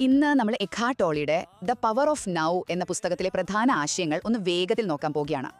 ഇന്ന് നമ്മൾ എഖാട്ടോളിയുടെ ദ പവർ ഓഫ് നൗ എന്ന പുസ്തകത്തിലെ പ്രധാന ആശയങ്ങൾ ഒന്ന് വേഗത്തിൽ നോക്കാൻ പോവുകയാണ്.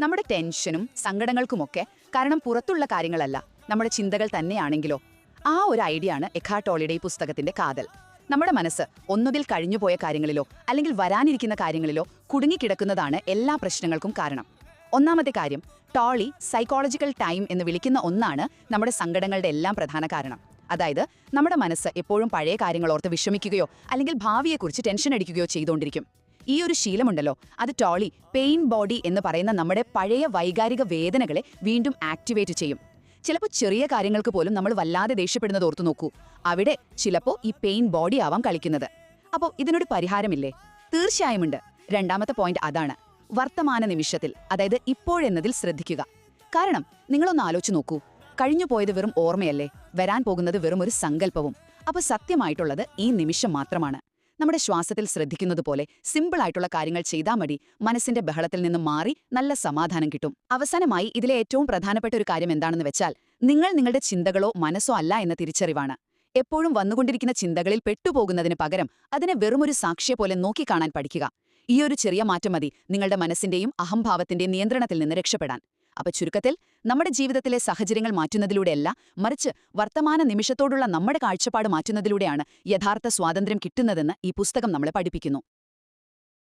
നമ്മുടെ ടെൻഷനും സങ്കടങ്ങൾക്കുമൊക്കെ കാരണം പുറത്തുള്ള കാര്യങ്ങളല്ല നമ്മുടെ ചിന്തകൾ തന്നെയാണെങ്കിലോ? ആ ഒരു ഐഡിയ ആണ് എഖാട്ടോളിയുടെ ഈ പുസ്തകത്തിന്റെ കാതൽ. നമ്മുടെ മനസ്സ് ഒന്നുകിൽ കഴിഞ്ഞുപോയ കാര്യങ്ങളിലോ അല്ലെങ്കിൽ വരാനിരിക്കുന്ന കാര്യങ്ങളിലോ കുടുങ്ങിക്കിടക്കുന്നതാണ് എല്ലാ പ്രശ്നങ്ങൾക്കും കാരണം. ഒന്നാമത്തെ കാര്യം ടോളി സൈക്കോളജിക്കൽ ടൈം എന്ന് വിളിക്കുന്ന ഒന്നാണ് നമ്മുടെ സങ്കടങ്ങളുടെ എല്ലാം പ്രധാന കാരണം. അതായത് നമ്മുടെ മനസ്സ് എപ്പോഴും പഴയ കാര്യങ്ങൾ ഓർത്ത് വിഷമിക്കുകയോ അല്ലെങ്കിൽ ഭാവിയെക്കുറിച്ച് ടെൻഷൻ അടിക്കുകയോ ചെയ്തുകൊണ്ടിരിക്കും. ഈ ഒരു ശീലമുണ്ടല്ലോ. അത് ടോളി പെയിൻ ബോഡി എന്ന് പറയുന്ന നമ്മുടെ പഴയ വൈകാരിക വേദനകളെ വീണ്ടും ആക്ടിവേറ്റ് ചെയ്യും. ചിലപ്പോൾ ചെറിയ കാര്യങ്ങൾക്ക് പോലും നമ്മൾ വല്ലാതെ ദേഷ്യപ്പെടുന്നത് ഓർത്തു നോക്കൂ. അവിടെ ചിലപ്പോൾ ഈ പെയിൻ ബോഡി ആവാം കളിക്കുന്നത്. അപ്പോൾ ഇതിനൊരു പരിഹാരമില്ലേ? തീർച്ചയായും ഉണ്ട് രണ്ടാമത്തെ പോയിന്റ് അതാണ്. വർത്തമാന നിമിഷത്തിൽ അതായത് ഇപ്പോഴെന്നതിൽ ശ്രദ്ധിക്കുക. കാരണം നിങ്ങളൊന്ന് ആലോചിച്ച് നോക്കൂ. കഴിഞ്ഞു പോയത് വെറും ഓർമ്മയല്ലേ? വരാൻ പോകുന്നത് വെറും ഒരു സങ്കല്പവും. അപ്പൊ സത്യമായിട്ടുള്ളത് ഈ നിമിഷം മാത്രമാണ്. നമ്മുടെ ശ്വാസത്തിൽ ശ്രദ്ധിക്കുന്നത് പോലെ സിമ്പിൾ ആയിട്ടുള്ള കാര്യങ്ങൾ ചെയ്താൽ മതി. മനസ്സിന്റെ ബഹളത്തിൽ നിന്ന് മാറി നല്ല സമാധാനം കിട്ടും. അവസാനമായി ഇതിലെ ഏറ്റവും പ്രധാനപ്പെട്ട ഒരു കാര്യം എന്താണെന്ന് വെച്ചാൽ നിങ്ങൾ നിങ്ങളുടെ ചിന്തകളോ മനസ്സോ അല്ല എന്ന തിരിച്ചറിവാണ്. എപ്പോഴും വന്നുകൊണ്ടിരിക്കുന്ന ചിന്തകളിൽ പെട്ടുപോകുന്നതിന് പകരം അതിനെ വെറുമൊരു സാക്ഷിയെ പോലെ നോക്കിക്കാണാൻ പഠിക്കുക. ഈ ഒരു ചെറിയ മാറ്റം മതി നിങ്ങളുടെ മനസ്സിന്റെയും അഹംഭാവത്തിന്റെയും നിയന്ത്രണത്തിൽ നിന്ന് രക്ഷപ്പെടാൻ. അപ്പൊ ചുരുക്കത്തിൽ നമ്മുടെ ജീവിതത്തിലെ സാഹചര്യങ്ങൾ മാറ്റുന്നതിലൂടെയല്ല മറിച്ച് വർത്തമാന നിമിഷത്തോടുള്ള നമ്മുടെ കാഴ്ചപ്പാട് മാറ്റുന്നതിലൂടെയാണ് യഥാർത്ഥ സ്വാതന്ത്ര്യം കിട്ടുന്നതെന്ന് ഈ പുസ്തകം നമ്മളെ പഠിപ്പിക്കുന്നു.